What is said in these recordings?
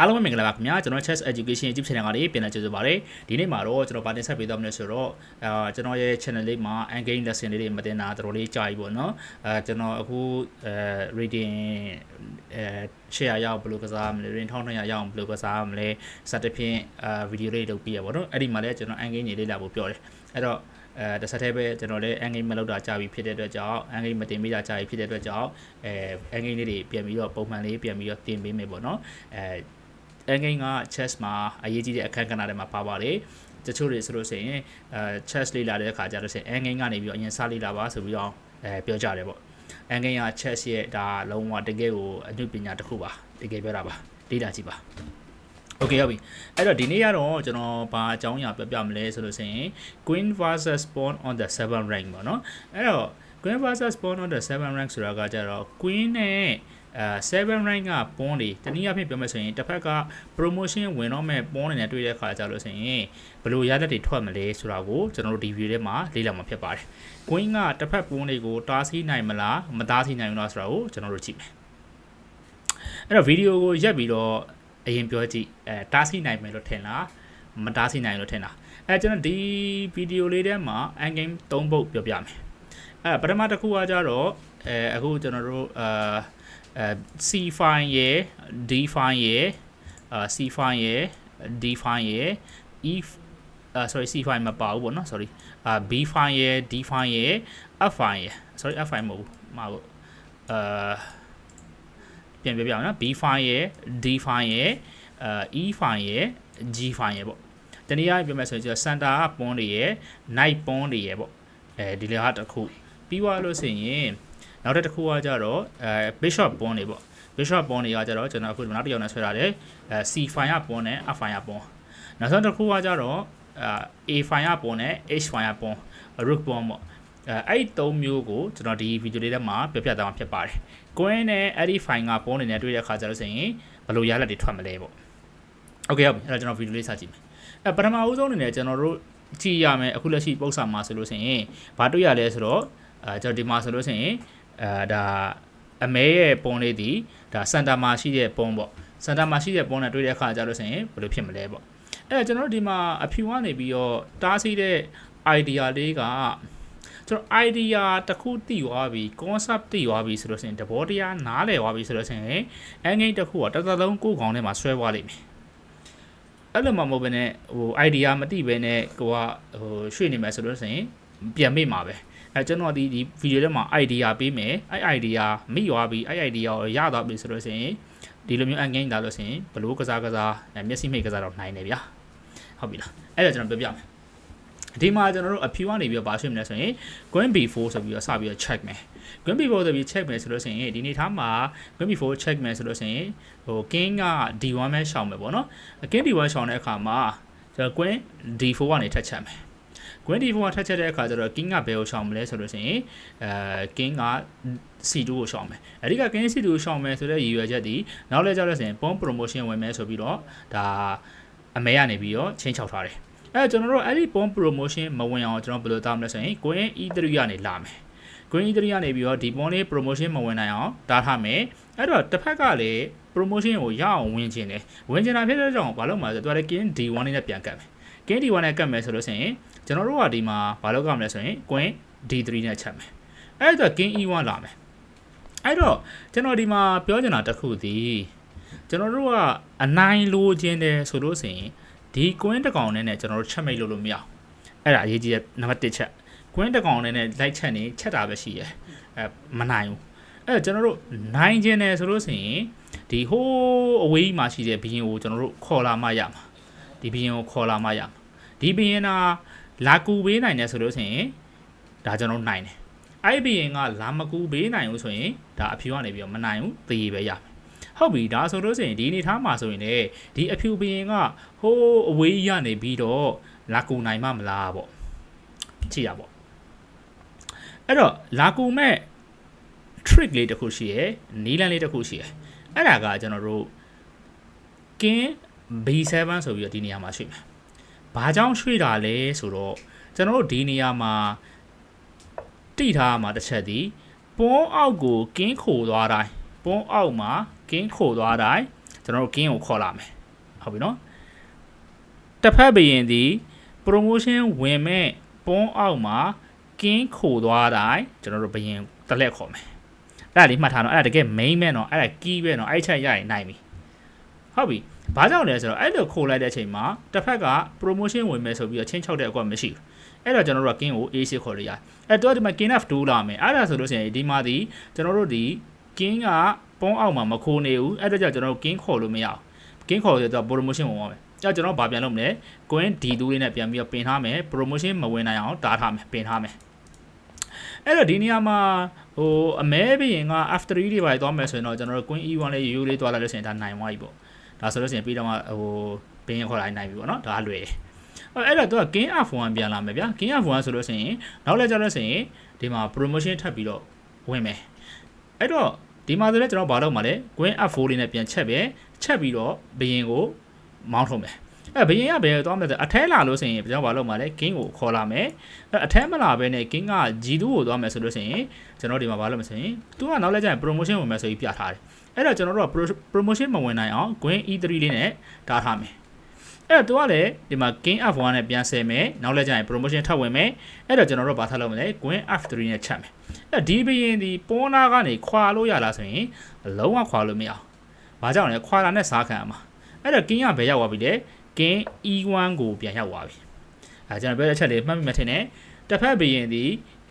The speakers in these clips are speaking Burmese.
အားလုံးပဲမင်္ဂလာပါခင်ဗျာကျွန်တော် Chess Education YouTube channel ကနေပြန်လည်ကြိုဆိုပါရစေဒီနေ့မှာတော့ကျွန်တော်ဗာတင်ဆက်ပေးသွားမလို့ဆိုတော့အာကျွန်တော်ရဲ့ channel လေးမှာ Engage lesson လေးတွေမတင်တာတော်တော်လေးကြာပြီပေါ့နော်အဲကျွန်တော်အခုအဲ reading အဲ share ရအောင်ဘယ်လိုကစားမလဲ reading 1200ရအောင်ဘယ်လိုကစားမလဲစသဖြင့်အာ video လေးလုပ်ပြရပါတော့အဲ့ဒီမှာလည်းကျွန်တော် Engage နေလေးလာဖို့ပြောတယ်အဲ့တော့အဲတစ်ဆက်တည်းပဲကျွန်တော်လည်း engage မလုပ်တာကြာပြီဖြစ်တဲ့အတွက်ကြောင့် engage မတင်ပေးတာကြာပြီဖြစ်တဲ့အတွက်ကြောင့်အဲ engage လေးတွေပြန်ပြီးတော့ပုံမှန်လေးပြန်ပြီးတော့တင်ပေးမယ်ပေါ့နော်အဲ engage က chess မှာအရေးကြီးတဲ့အခန်းကဏ္ဍတွေမှာပါပါတယ်တချို့တွေဆိုလို့ရှိရင်အဲ chess လေ့လာတဲ့အခါကျတော့ဆိုရင် engage ကနေပြီးတော့အရင်စလေ့လာပါဆိုပြီးတော့အဲပြောကြတယ်ပေါ့ engage က chess ရဲ့ဒါလုံးဝတကယ်ကိုအနုပညာတစ်ခုပါတကယ်ပြောတာပါလေ့လာကြည့်ပါ โอเคဟုတ်ပြီအဲ့တော့ဒီနေ့ကတော့ကျွန်တော်ဘာအကြောင်းအရာပြောပြမလဲဆိုလို့ဆိုရင် Queen versus Pawn on the 7 rank ပေါ့နော်အဲ့တော့ Queen versus Pawn on the 7 rank ဆိုတာကကြတော့ Queen နဲ့ အဲ7 rank က pawn တွေတနည်းအားဖြင့်ပြောမယ်ဆိုရင်တစ်ဖက်က promotion ဝင်တော့မဲ့ pawn တွေနဲ့တွေ့တဲ့အခါကျလို့ဆိုရင်ဘယ်လိုရတဲ့တွေထွက်မလဲဆိုတာကိုကျွန်တော်တို့ဒီ video ထဲမှာလေ့လာမှာဖြစ်ပါတယ် Queen ကတစ်ဖက် pawn တွေကိုတားဆီးနိုင်မလားမတားဆီးနိုင်ဘူးလားဆိုတာကိုကျွန်တော်တို့ကြည့်မယ်အဲ့တော့ video ကိုရက်ပြီးတော့အရင်ပြောကြည့်အဲတားဆီးနိုင်မယ်လို့ထင်လားမတားဆီးနိုင်လို့ထင်လားအဲကျွန်တော်ဒီဗီဒီယိုလေးထဲမှာ end game ၃ပုတ်ပြောပြမယ်အဲပထမတစ်ခုကကြတော့အဲအခုကျွန်တော်တို့အာ အဲ C file ရယ် D file ရယ်အာ C file ရယ် D file ရယ် E အာ sorry C file မပါဘူးပေါ့နော် sorry အာ B file ရယ် D file ရယ် F file ရယ် sorry F file မဟုတ်ဘူးမှာပေါ့အာပြန်ပြပြအောင်နော် B file ရယ် D file ရယ်အာ E file ရယ် G file ရယ်ပေါ့တနည်းအားဖြင့်ပြောမယ်ဆိုရင်ကျတော့ center က pawn တွေရယ် knight pawn တွေရယ်ပေါ့အဲဒီလေဟာတစ်ခုပြီးသွားလို့ဆိုရင် နောက်တစ်ခုကကြတော့အဲ bishop pawn တွေပေါ့ bishop pawn တွေကကြတော့ကျွန်တော်အခုနောက်တစ်ယောက်နဲ့ဆွဲထားတယ်အဲ C file က pawn နဲ့ F file က pawn နောက်ဆုံးတစ်ခုကကြတော့အာ A file က pawn နဲ့ H file က pawn rook pawn ပေါ့အဲအဲ့ဒီ၃မျိုးကိုကျွန်တော်ဒီဗီဒီယိုလေးထဲမှာပြပြသွားမှာဖြစ်ပါတယ်။ coin နဲ့အဲ့ဒီ file က pawn နေနဲ့တွေ့တဲ့အခါကျတော့ဆိုရင်ဘယ်လိုရလဒ်တွေထွက်မလဲပေါ့။ Okay ဟုတ်ပြီအဲ့တော့ကျွန်တော်ဗီဒီယိုလေးစကြည့်မယ်။အဲပထမဦးဆုံးအနေနဲ့ကျွန်တော်တို့ကြည့်ရမယ်အခုလက်ရှိပုံစံမှာဆိုလို့ဆိုရင်ဘာတွေ့ရလဲဆိုတော့အဲကျွန်တော်ဒီမှာဆိုလို့ဆိုရင် အဲဒါအမဲရဲ့ပုံလေးဒီဒါစန်တာမှာရှိတဲ့ပုံပေါ့စန်တာမှာရှိတဲ့ပုံနဲ့တွေ့တဲ့အခါကျတော့ဆိုရင်ဘယ်လိုဖြစ်မလဲပေါ့အဲကျွန်တော်တို့ဒီမှာအဖြူကနေပြီးတော့တားဆီးတဲ့ idea လေးကကျွန်တော် idea တစ်ခုတည်သွားပြီ concept တည်သွားပြီဆိုလို့ဆိုရင်တဘောတရားနားလည်သွားပြီဆိုလို့ဆိုရင်အငိမ့်တစ်ခုကတစ်သက်လုံးကိုယ်ကောင်းထဲမှာဆွဲသွားလိမ့်မယ်အဲ့လိုမှမဟုတ်ဘဲနဲ့ဟို idea မသိဘဲနဲ့ကိုကဟိုရွှေ့နေမယ်ဆိုလို့ဆိုရင်ပြန်မိမှာပဲ အဲကျွန်တော်ဒီဒီဗီဒီယိုထဲမှာ idea ပေးမယ်အဲ့ idea မိသွားပြီအဲ့ idea ကိုရသွားပြီဆိုလို့ဆိုရင်ဒီလိုမျိုး engage လာလို့ဆိုရင်ဘလို့ကစားကစားမျက်စိမိတ်ကစားတော့နိုင်တယ်ဗျာဟုတ်ပြီလားအဲ့ဒါကျွန်တော်ပြောပြမယ်ဒီမှာကျွန်တော်တို့အဖြူကနေပြီးတော့ဘာဆွေးမလဲဆိုရင် queen b4 ဆိုပြီးတော့စပြီးတော့ check မယ် queen b4 ဆိုပြီး check မယ်ဆိုလို့ဆိုရင်ဒီနေ့ထားမှာ queen b4 check မယ်ဆိုလို့ဆိုရင်ဟို king က d1 ပဲရှောင်မယ်ပေါ့နော် king d1 ရှောင်တဲ့အခါမှာကျွန်တော် queen d4 ကနေထက်ချက်မယ် queen d4 ကထက်ချက်တဲ့အခါကျတော့ king ကဘယ်ကိုရှောင်မလဲဆိုလို့ဆိုရင်အဲ king က c2 ကိုရှောင်မယ်အဲဒီက king c2 ကိုရှောင်မယ်ဆိုတဲ့ရည်ရွယ်ချက်ဒီနောက်လဲကြောက်လို့ဆိုရင် pawn promotion ဝင်မယ်ဆိုပြီးတော့ဒါအမဲကနေပြီးတော့ချင်းချောက်ထားတယ်အဲကျွန်တော်တို့အဲ့ဒီ pawn promotion မဝင်အောင်ကျွန်တော်ဘယ်လိုသားမလဲဆိုရင် queen e3 ကနေလာမယ် green 3ကနေပြီးတော့ဒီ pawn လေး promotion မဝင်နိုင်အောင်တားထားမယ်အဲ့တော့တစ်ဖက်ကလည်း promotion ကိုရအောင်ဝင်ခြင်းတယ်ဝင်ခြင်းတာဖြစ်တဲ့ကြောင့်ဘာလို့မှာလဲဆိုတော့သူက king d1 နဲ့ပြန်ကတ်မယ် king d1 နဲ့ကတ်မယ်ဆိုလို့ဆိုရင်ကျွန်တော်တို့ကဒီမှာဘာလို့ကမလဲဆိုရင် queen d3 နဲ့ချက်မယ်အဲ့တော့ king e1 လာမယ်အဲ့တော့ကျွန်တော်ဒီမှာပြောချင်တာတစ်ခုဒီကျွန်တော်တို့ကအနိုင်လိုခြင်းတယ်ဆိုလို့ဆိုရင်ဒီ queen တစ်ကောင်နဲ့နဲ့ကျွန်တော်တို့ချက်မိတ်လို့လို့မရအောင်အဲ့ဒါအရေးကြီးတဲ့နံပါတ်1ချက်ကွင်းတစ်ကောင်နဲ့လိုက်ချက်နေချက်တာပဲရှိရယ်အဲမနိုင်ဘူးအဲကျွန်တော်တို့နိုင်ခြင်းတယ်ဆိုလို့ဆိုရင်ဒီဟိုးအဝေးမှာရှိတဲ့ဘီရင်ကိုကျွန်တော်တို့ခေါ်လာမှရမှာဒီဘီရင်ကိုခေါ်လာမှရမှာ ဒီဘီရင်ကလာကူပေးနိုင်တယ်ဆိုလို့ဆိုရင်ဒါကျွန်တော်နိုင်တယ်အဲ့ဘီရင်ကလာမကူပေးနိုင်ဘူးဆိုရင်ဒါအဖြူကနေပြီးတော့မနိုင်ဘူးသေပဲရမယ်ဟုတ်ပြီဒါဆိုလို့ဆိုရင်ဒီအနေထားမှာဆိုရင်လေဒီအဖြူဘီရင်ကဟိုးအဝေးရနေပြီးတော့လာကူနိုင်မှမလားပေါ့ကြည့်ရပေါ့အဲ့တော့လာကူမဲ့ trick လေးတစ်ခုရှိရယ်နီးလန်းလေးတစ်ခုရှိရယ်အဲ့ဒါကကျွန်တော်တို့ king b7 ဆိုပြီးတော့ဒီနေရာမှာရွှေ့မယ်။ ဘာကြောင့်ရွှေ့တာလဲဆိုတော့ကျွန်တော်တို့ဒီနေရာမှာတိထားမှာတစ်ချက်ဒီပွန်းအောက်ကိုကင်းခိုသွားတိုင်းပွန်းအောက်မှာကင်းခိုသွားတိုင်းကျွန်တော်တို့ king ကိုခေါ်လာမယ်ဟုတ်ပြီနော်တစ်ဖက်ဘရင်ဒီ promotion ဝင်မဲ့ပုံးအောက်မှာ king ခိုသွားတိုင်းကျွန်တော်တို့ဘရင်တစ်လက်ခေါ်မယ်အဲ့ဒါလေးမှတ်ထားတော့အဲ့ဒါတကယ် main ပဲနော်အဲ့ဒါ key ပဲနော်အဲ့ချက်ရရင်နိုင်ပြီ ဟုတ်ပြီဘာကြောင့်လဲဆိုတော့အဲ့လိုခိုလိုက်တဲ့အချိန်မှာတစ်ဖက်က promotion ဝင်မယ်ဆိုပြီးတော့ချင်းချောက်တဲ့အကွက်မရှိဘူးအဲ့တော့ကျွန်တော်တို့က king ကို AC ခေါ်လို့ရတယ်အဲ့တော့ဒီမှာ king f2 လာမယ်အဲ့ဒါဆိုလို့ရှိရင်ဒီမှာဒီကျွန်တော်တို့ဒီ king ကပုံးအောက်မှာမခိုးနေဘူးအဲ့ဒါကြောင့်ကျွန်တော်တို့ king ခေါ်လို့မရဘူး king ခေါ်ဆိုတော့ promotion ဝင်သွားမယ်ကြောက်ကျွန်တော်ဗာပြန်လုပ်မလဲ queen d2 လေးနဲ့ပြန်ပြီးတော့ပင်ထားမယ် promotion မဝင်နိုင်အောင်တားထားမယ်ပင်ထားမယ်အဲ့တော့ဒီနေရာမှာဟိုအမဲဘရင်က f3 တွေပါသွားမယ်ဆိုရင်တော့ကျွန်တော်တို့ queen e1 လေးရိုးရိုးလေးသွားလိုက်လို့ရှိရင်ဒါနိုင်သွားပြီပေါ့ ဒါဆိုလို့ရှိရင်ပြီးတော့မှဟိုဘင်းခေါ်လိုက်နိုင်ပြီပေါ့နော်ဒါလွယ်အဲ့တော့သူက king f1 ပြန်လာမယ်ဗျာ king f1 ဆိုလို့ရှိရင်နောက်လည်းကြလို့ရှိရင်ဒီမှာ promotion ထပ်ပြီးတော့ဝင်မယ်အဲ့တော့ဒီမှာဆိုလည်းကျွန်တော်ဘာလုပ်မှာလဲ queen f4 လေးနဲ့ပြန်ချက်ပဲချက်ပြီးတော့ဘရင်ကိုမောင်းထုံးမယ် အဲဘရင်ကဘယ်သွားမလဲဆိုအထဲလာလို့ဆိုရင်ကျွန်တော်ဘာလုပ်မှာလဲ king ကိုခေါ်လာမယ်အဲအထဲမလာဘဲနဲ့ king က g2 ကိုသွားမယ်ဆိုလို့ဆိုရင်ကျွန်တော်ဒီမှာဘာလုပ်မလဲဆိုရင်သူကနောက်လည်းကျရင် promotion ဝင်မယ်ဆိုပြီးပြထားတယ်အဲ့တော့ကျွန်တော်တို့က promotion မဝင်နိုင်အောင် queen e3 လေးနဲ့တားထားမယ်အဲ့တော့သူကလည်းဒီမှာ king f1 နဲ့ပြန်ဆယ်မယ်နောက်လည်းကျရင် promotion ထပ်ဝင်မယ်အဲ့တော့ကျွန်တော်တို့ဘာထားလုပ်မလဲ queen f3 နဲ့ချက်မယ်အဲ့ဒီဘရင်ဒီပေါ်နာကနေခွာလို့ရလားဆိုရင်လုံးဝခွာလို့မရအောင်ဘာကြောင့်လဲခွာလာနဲ့စားခံရမှာအဲ့တော့ king ကဘယ်ရောက်သွားပြီလဲ king e1 ကိုပြန်ရောက်သွားပြီအဲကျွန်တော်ပြောတဲ့အချက်လေးမှတ်မိမှထင်တယ်တစ်ဖက်ဘရင်ဒီ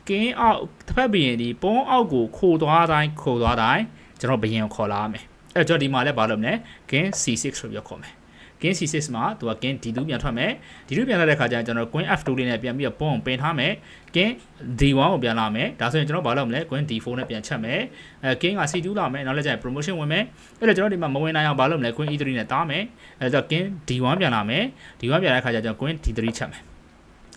king အောက်တစ်ဖက်ဘရင်ဒီပုံးအောက်ကိုခိုသွားတိုင်းခိုသွားတိုင်းကျွန်တော်ဘရင်ကိုခေါ်လာမယ်အဲ့တော့ဒီမှာလည်းဘာလုပ်မလဲ king c6 ဆိုပြီးခေါ်မယ် king c6 မှာသူက king d2 ပြန်ထွက်မယ် d2 ပြန်လာတဲ့ခါကျရင်ကျွန်တော် queen f2 လေးနဲ့ပြန်ပြီးတော့ပုံပင်ထားမယ် king d1 ကိုပြန်လာမယ်ဒါဆိုရင်ကျွန်တော်ဘာလုပ်မလဲ queen d4 နဲ့ပြန်ချက်မယ်အဲ king က c2 လာမယ်နောက်လည်းကျရင် promotion ဝင်မယ်အဲ့တော့ကျွန်တော်ဒီမှာမဝင်နိုင်အောင်ဘာလုပ်မလဲ queen e3 နဲ့တားမယ်အဲ့တော့ king d1 ပြန်လာမယ် d1 ပြန်လာတဲ့ခါကျကျွန်တော် queen d3 ချက်မယ်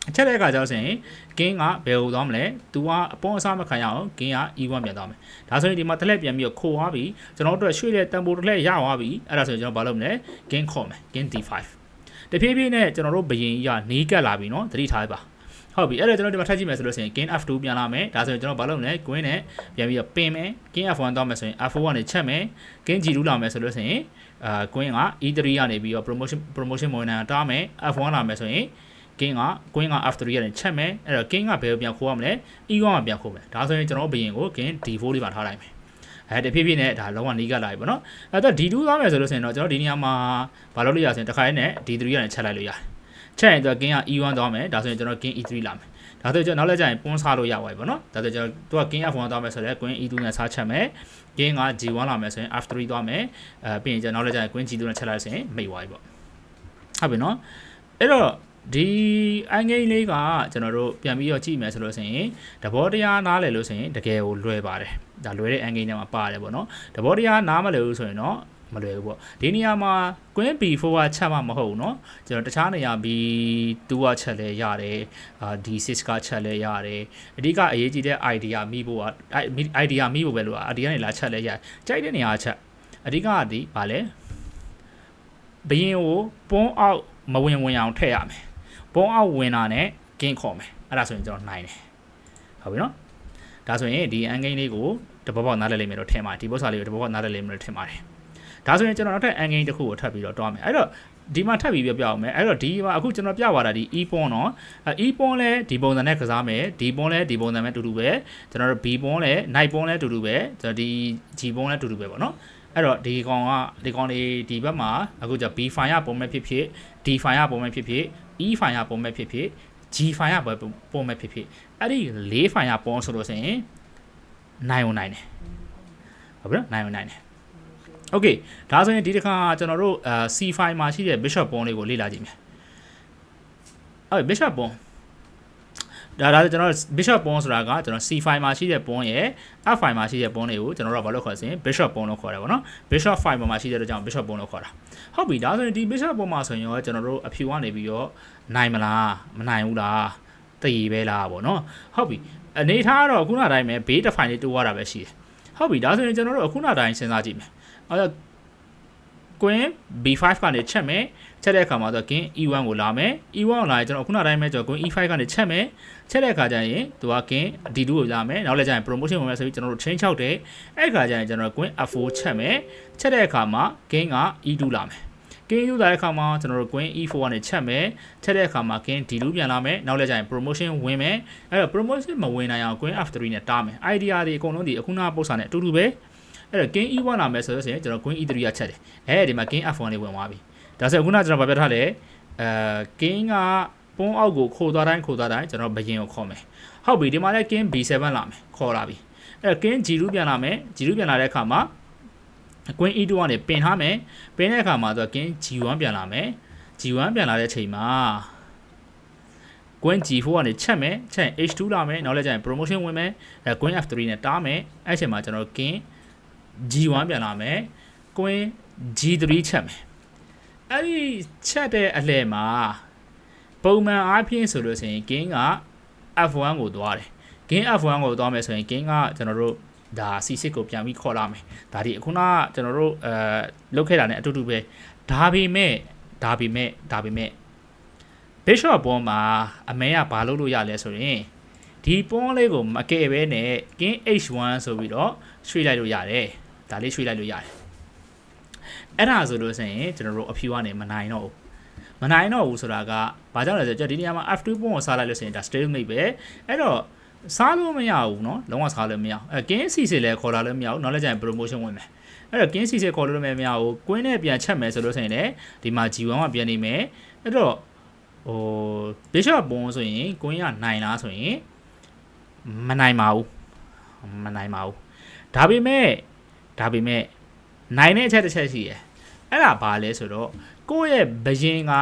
အချက်တဲ့အခါကျတော့ဆိုရင်ကင်းကဘယ်ဟိုသွားမလဲ။ तू ကအပေါ်အစမခံရအောင်ကင်းက E1 ပြန်သွားမယ်။ဒါဆိုရင်ဒီမှာတစ်လက်ပြန်ပြီးတော့ခိုးသွားပြီ။ကျွန်တော်တို့အတွက်ရွှေ့တဲ့တန်ပိုးတစ်လက်ရသွားပြီ။အဲ့ဒါဆိုရင်ကျွန်တော်ဘာလုပ်မလဲ။ကင်းခေါ်မယ်။ကင်း D5 တဖြည်းဖြည်းနဲ့ကျွန်တော်တို့ဘယင်ကြီးကနီးကပ်လာပြီနော်။သတိထားပါ။ဟုတ်ပြီအဲ့တော့ကျွန်တော်ဒီမှာထပ်ကြည့်မယ်ဆိုလို့ဆိုရင် gain f2 ပြန်လာမယ်ဒါဆိုရင်ကျွန်တော်ဘာလုပ်မလဲ gain နဲ့ပြန်ပြီးတော့ပင်မယ် gain f1 သွားမယ်ဆိုရင် f4 ကနေချက်မယ် gain g2 လာမယ်ဆိုလို့ဆိုရင်အာ gain က e3 ကနေပြီးတော့ promotion promotion monitor တားမယ် f1 လာမယ်ဆိုရင် king က queen က f3 ကနေချက်မယ်အဲ့တော့ king ကဘယ်ကိုပြန်ခိုးရမလဲ e1 ကပြန်ခိုးမယ်ဒါဆိုရင်ကျွန်တော်ဘယင်ကို king d4 လေးပါထားလိုက်မယ်အဲတဖြည်းဖြည်းနဲ့ဒါလုံးဝနီးကပ်လာပြီပေါ့နော်အဲ့တော့ D2 သွားမယ်ဆိုလို့ဆိုရင်တော့ကျွန်တော်ဒီနေရာမှာဘာလုပ်လို့ရဆိုရင်တစ်ခါနဲ့ D3 ကနေချက်လိုက်လို့ရတယ်ချက်ရင်တော့ king က E1 သွားမယ်ဒါဆိုရင်ကျွန်တော် king E3 လာမယ်ဒါဆိုကျွန်တော်နောက်လည်းကျရင်ပွန်းစားလို့ရပါပြီပေါ့နော်ဒါဆိုကျွန်တော်သူက king F1 သွားမယ်ဆိုတော့ queen E2 နဲ့စားချက်မယ် king က G1 လာမယ်ဆိုရင် F3 သွားမယ်အဲပြီးရင်ကျွန်တော်နောက်လည်းကျရင် queen G2 နဲ့ချက်လိုက်ဆိုရင်မိတ်သွားပြီပေါ့ဟုတ်ပြီနော်အဲ့တော့ ဒီအင်္ဂိမ်းလေးကကျွန်တော်တို့ပြန်ပြီးတော့ကြည့်မယ်ဆိုလို့ဆိုရင်တဘောတရားနားလည်လို့ဆိုရင်တကယ်ကိုလွယ်ပါတယ်ဒါလွယ်တဲ့အင်္ဂိမ်းထဲမှာပါတယ်ပေါ့နော်တဘောတရားနားမလည်ဘူးဆိုရင်တော့မလွယ်ဘူးပေါ့ဒီနေရာမှာ queen b4 ကချက်မှမဟုတ်ဘူးเนาะကျွန်တော်တခြားနေရာ b2 ကချက်လဲရတယ်အာ d6 ကချက်လဲရတယ်အဓိကအရေးကြီးတဲ့ idea မိဖို့က idea မိဖို့ပဲလို့ idea နေလာချက်လဲရကြိုက်တဲ့နေရာချက်အဓိကကဒီဗာလဲဘရင်ကိုပွန်းအောက်မဝင်ဝင်အောင်ထည့်ရမယ် ပုံအောက်ဝင်တာနဲ့ကင်းခေါ်မယ်အဲ့ဒါဆိုရင်ကျွန်တော်နိုင်တယ်ဟုတ်ပြီနော်ဒါဆိုရင်ဒီအန်ဂိမ်းလေးကိုတဘောပေါက်နားလည်လိမ့်မယ်လို့ထင်ပါတယ်ဒီဘောစာလေးကိုတဘောပေါက်နားလည်လိမ့်မယ်လို့ထင်ပါတယ်ဒါဆိုရင်ကျွန်တော်နောက်ထပ်အန်ဂိမ်းတစ်ခုကိုထပ်ပြီးတော့တွားမယ်အဲ့တော့ဒီမှာထပ်ပြီးပြပြအောင်မယ်အဲ့တော့ဒီမှာအခုကျွန်တော်ပြသွားတာဒီ e pon เนาะအဲ e pon လဲဒီပုံစံနဲ့ကစားမယ်ဒီ pon လဲဒီပုံစံနဲ့တူတူပဲကျွန်တော်တို့ b pon လဲ night pon လဲတူတူပဲကျွန်တော်ဒီ g pon လဲတူတူပဲပေါ့เนาะအဲ့တော့ဒီကောင်ကဒီကောင်လေးဒီဘက်မှာအခုကျ b file ရပုံမဲ့ဖြစ်ဖြစ် d file ရပုံမဲ့ဖြစ်ဖြစ် E file ပုံမဲ့ဖြစ်ဖြစ် G file ပုံမဲ့ဖြစ်ဖြစ်အဲ့ဒီ၄ file ပုံဆိုလို့ဆိုရင်နိုင်ုံနိုင်တယ်ဟုတ်ပြီနော်နိုင်ုံနိုင်တယ် Okay ဒါဆိုရင်ဒီတစ်ခါကျွန်တော်တို့ C file မှာရှိတဲ့ bishop ပုံလေးကိုလေ့လာကြည့်မယ်အဲ့ bishop ပုံ ဒါဒါကျွန်တော် bishop pawn ဆိုတာကကျွန်တော် c file မှာရှိတဲ့ pawn ရဲ့ f file မှာရှိတဲ့ pawn တွေကိုကျွန်တော်တို့ကဘာလို့ခေါ်စင် bishop pawn လို့ခေါ်တယ်ဗောနော် bishop file မှာရှိတဲ့အတွက်ကြောင့် bishop pawn လို့ခေါ်တာဟုတ်ပြီဒါဆိုရင်ဒီ bishop pawn မှာဆိုရင်ရောကျွန်တော်တို့အဖြူကနေပြီးတော့နိုင်မလားမနိုင်ဘူးလားတည်ပဲလားဗောနော်ဟုတ်ပြီအနေထားကတော့ခုနတိုင်းပဲဘေးတစ်ဖိုင်လေးတိုးရတာပဲရှိတယ်ဟုတ်ပြီဒါဆိုရင်ကျွန်တော်တို့အခုနတိုင်းစဉ်းစားကြည့်မယ်အဲ queen b5 ကနေချက်မယ်ချက်တဲ့အခါမှာတော့ king e1 ကိုလာမယ် e1 ကိုလာရင်ကျွန်တော်ခုနတိုင်းပဲကျွန်တော် queen e5 ကနေချက်မယ်ချက်တဲ့အခါကျရင်သူက king d2 ကိုလာမယ်နောက်လည်းကျရင် promotion ဝင်မယ်ဆိုပြီးကျွန်တော်တို့ chain 6တယ်အဲ့အခါကျရင်ကျွန်တော် queen f4 ချက်မယ်ချက်တဲ့အခါမှာ king က e2 လာမယ် king ယူလာတဲ့အခါမှာကျွန်တော်တို့ queen e4 ကနေချက်မယ်ချက်တဲ့အခါမှာ king d2 ပြန်လာမယ်နောက်လည်းကျရင် promotion ဝင်မယ်အဲ့တော့ promotion မဝင်နိုင်အောင် queen f3 နဲ့တားမယ် idea တွေအကုန်လုံးဒီအခုနကပုံစံနဲ့အတူတူပဲ အဲ့တော့ king e1 လာမယ်ဆိုလို့ရှိရင်ကျွန်တော် queen e3 ကချက်တယ်အဲဒီမှာ king f1 လေးဝင်သွားပြီဒါဆိုခုနကကျွန်တော်ဗပြထားလဲအဲ king ကပုံးအောက်ကိုခိုးသွားတိုင်းခိုးသွားတိုင်းကျွန်တော်ဘရင်ကိုခေါ်မယ်ဟုတ်ပြီဒီမှာလဲ king b7 လာမယ်ခေါ်လာပြီအဲ့တော့ king g2 ပြန်လာမယ် g2 ပြန်လာတဲ့အခါမှာ queen e2 ကနေပင်ထားမယ်ပင်တဲ့အခါမှာသူက king g1 ပြန်လာမယ် g1 ပြန်လာတဲ့အချိန်မှာ queen g4 ကနေချက်မယ်ချက်ရင် h2 လာမယ်နောက်လည်းကျရင် promotion ဝင်မယ်အဲ queen f3 နဲ့တားမယ်အဲ့အချိန်မှာကျွန်တော် king g1 ပြန်လာမယ် queen g3 ချက်မယ်အဲ့ဒီချက်တဲ့အလှည့်မှာပုံမှန်အားဖြင့်ဆိုလို့ရှိရင် king က f1 ကိုသွားတယ် king f1 ကိုသွားမယ်ဆိုရင် king ကကျွန်တော်တို့ဒါ c6 ကိုပြန်ပြီးခေါ်လာမယ်ဒါဒီအခုနကကျွန်တော်တို့အဲလုတ်ခဲ့တာ ਨੇ အတူတူပဲဒါပေမဲ့ဒါပေမဲ့ဒါပေမဲ့ bishop ပေါ်မှာအမဲကဘာလုပ်လို့ရလဲဆိုရင်ဒီပွန်းလေးကိုမကယ်ပဲနဲ့ king h1 ဆိုပြီးတော့ရွှေ့လိုက်လို့ရတယ် ဒါလေးရွှေ့လိုက်လို့ရတယ်အဲ့ဒါဆိုလို့ဆိုရင်ကျွန်တော်တို့အဖြူကနေမနိုင်တော့ဘူးမနိုင်တော့ဘူးဆိုတာကဘာကြောင့်လဲဆိုတော့ဒီနေရာမှာ f2 ပွန်းကိုစားလိုက်လို့ဆိုရင်ဒါ stalemate ပဲအဲ့တော့စားလို့မရဘူးเนาะလုံးဝစားလို့မရအောင်အဲ king c6 လည်းခေါ်လာလို့မရဘူးနောက်လည်းကျရင် promotion ဝင်မယ်အဲ့တော့ king c6 ခေါ်လို့မရဘူး queen နဲ့ပြန်ချက်မယ်ဆိုလို့ဆိုရင်လည်းဒီမှာ g1 ကပြန်နေမယ်အဲ့တော့ဟို bishop ပုံဆိုရင် queen ကနိုင်လားဆိုရင်မနိုင်ပါဘူးမနိုင်ပါဘူးဒါပေမဲ့ ဒါပေမဲ့နိုင်တဲ့အချက်တစ်ချက်ရှိရယ်အဲ့ဒါဘာလဲဆိုတော့ကိုယ့်ရဲ့ဘရင်က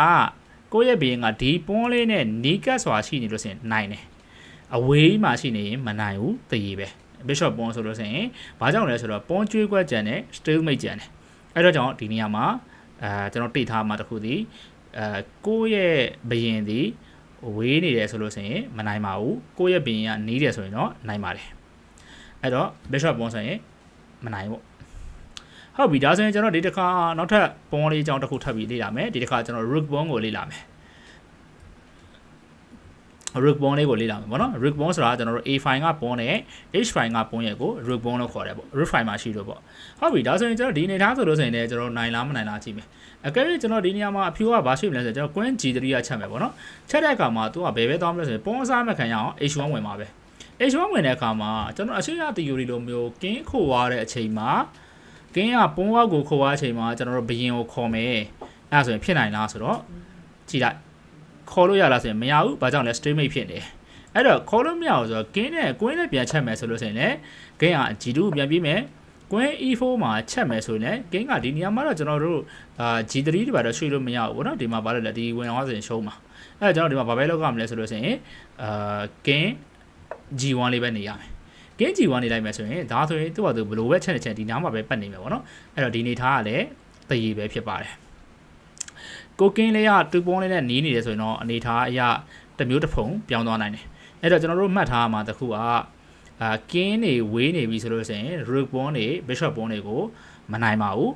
ကိုယ့်ရဲ့ဘရင်ကဒီပွန်းလေးနဲ့နီးကတ်စွာရှိနေလို့ဆိုရင်နိုင်တယ်အဝေးမှာရှိနေရင်မနိုင်ဘူးတည်ရပဲ bishop ပွန်းဆိုလို့ဆိုရင်ဘာကြောင့်လဲဆိုတော့ပွန်းကျွေးကွက်ကြံတယ် stalemate ကြံတယ်အဲ့တော့ကြောင့်ဒီနေရာမှာအဲကျွန်တော်တိတ်ထားမှာတခုဒီအဲကိုယ့်ရဲ့ဘရင်ဒီဝေးနေတယ်ဆိုလို့ဆိုရင်မနိုင်ပါဘူးကိုယ့်ရဲ့ဘရင်ကနီးတယ်ဆိုရင်တော့နိုင်ပါတယ်အဲ့တော့ bishop ပွန်းဆိုရင်မနိုင်ဘူး ဟုတ်ပြီဒါဆိုရင်ကျွန်တော်ဒီတစ်ခါနောက်ထပ်ပွန်းလေးအကြောင်းတစ်ခုထပ်ပြီးလေ့လာမယ်ဒီတစ်ခါကျွန်တော် rook ပွန်းကိုလေ့လာမယ် rook pawn လေးကိုလေ့လာမယ်ပေါ့နော် rook pawn ဆိုတာကျွန်တော်တို့ a5 က pawn နဲ့ h5 က pawn ရဲ့ကို rook pawn လို့ခေါ်တယ်ပေါ့ rook 5မှာရှိလို့ပေါ့ဟုတ်ပြီဒါဆိုရင်ကျွန်တော်ဒီအနေထားဆိုလို့ဆိုရင်လည်းကျွန်တော်နိုင်လားမနိုင်လားကြည့်မယ်အကယ်၍ကျွန်တော်ဒီနေရာမှာအဖြူကဘာရှိမလဲဆိုတော့ကျွန်တော် queen g3 ကချက်မယ်ပေါ့နော်ချက်တဲ့အခါမှာသူကဘယ်ပဲသွားမလဲဆိုရင် pawn စားမှခံရအောင် h1 ဝင်ပါပဲ h1 ဝင်တဲ့အခါမှာကျွန်တော်အရှိရ theory လိုမျိုး king ခိုသွားတဲ့အချိန်မှာ king က pawn အောက်ကိုခိုသွားတဲ့အချိန်မှာကျွန်တော်တို့ဘရင်ကိုခေါ်မယ်အဲ့ဒါဆိုရင်ဖြစ်နိုင်လားဆိုတော့ကြည့်လိုက်ခေါ်လို့ရလားဆိုရင်မရဘူး။ဘာကြောင့်လဲ streammate ဖြစ်နေ။အဲ့တော့ခေါ်လို့မရဘူးဆိုတော့ gain နဲ့ queen နဲ့ပြန်ချက်မယ်ဆိုလို့ဆိုရင်လည်း gain က g2 ကိုပြန်ပြီးမယ်။ queen e4 မှာချက်မယ်ဆိုရင်လည်း gain ကဒီနေရာမှာတော့ကျွန်တော်တို့အာ g3 တွေပါတော့ရွှေ့လို့မရဘူးပေါ့နော်။ဒီမှာဘာလဲလဲဒီဝင်အောင်ဆိုရင်ရှုံးမှာ။အဲ့တော့ကျွန်တော်ဒီမှာဘာပဲလောက်ရမလဲဆိုလို့ဆိုရင်အာ gain g1 လေးပဲနေရမယ်။ gain g1 နေလိုက်မယ်ဆိုရင်ဒါဆိုရင်သူ့ဘာသူဘလို့ပဲချက်နေချက်ဒီနားမှာပဲပတ်နေမယ်ပေါ့နော်။အဲ့တော့ဒီနေထားကလည်းတည်ရည်ပဲဖြစ်ပါတယ်။ကိုကင်းလေးကတူပုံးလေးနဲ့နီးနေတယ်ဆိုရင်တော့အနေထားအရတစ်မျိုးတစ်ဖုံပြောင်းသွားနိုင်တယ်အဲ့တော့ကျွန်တော်တို့မှတ်ထားမှာတခုကအာကင်းနေဝေးနေပြီဆိုလို့ဆိုရင် rook pawn တွေ bishop pawn တွေကိုမနိုင်ပါဘူး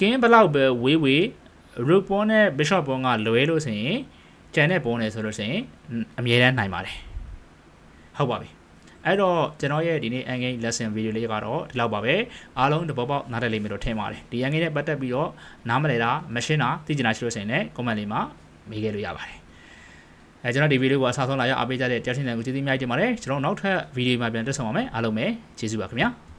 ကင်းဘလောက်ပဲဝေးဝေး rook pawn နဲ့ bishop pawn ကလွဲလို့ဆိုရင်ကျန်တဲ့ pawn တွေဆိုလို့ဆိုရင်အမြဲတမ်းနိုင်ပါတယ်ဟုတ်ပါပြီ အဲ့တော့ကျွန်တော်ရဲ့ဒီနေ့ engage lesson video လေးကတော့ဒီလောက်ပါပဲအားလုံးတဘောပေါက်နားတက်လိမ့်မယ်လို့ထင်ပါတယ်ဒီ engage နဲ့ပတ်သက်ပြီးတော့နားမလည်တာမရှင်းတာသိချင်တာရှိလို့ဆိုရင်လည်း comment လေးမှာမေးခဲ့လို့ရပါတယ်အဲကျွန်တော်ဒီဗီဒီယိုကိုအစားဆုံးလာရအားပေးကြတဲ့တရားရှင်တွေကိုကျေးဇူးများတင်ပါတယ်ကျွန်တော်နောက်ထပ်ဗီဒီယိုမှာပြန်တွေ့ဆုံပါမယ်အားလုံးပဲကျေးဇူးပါခင်ဗျာ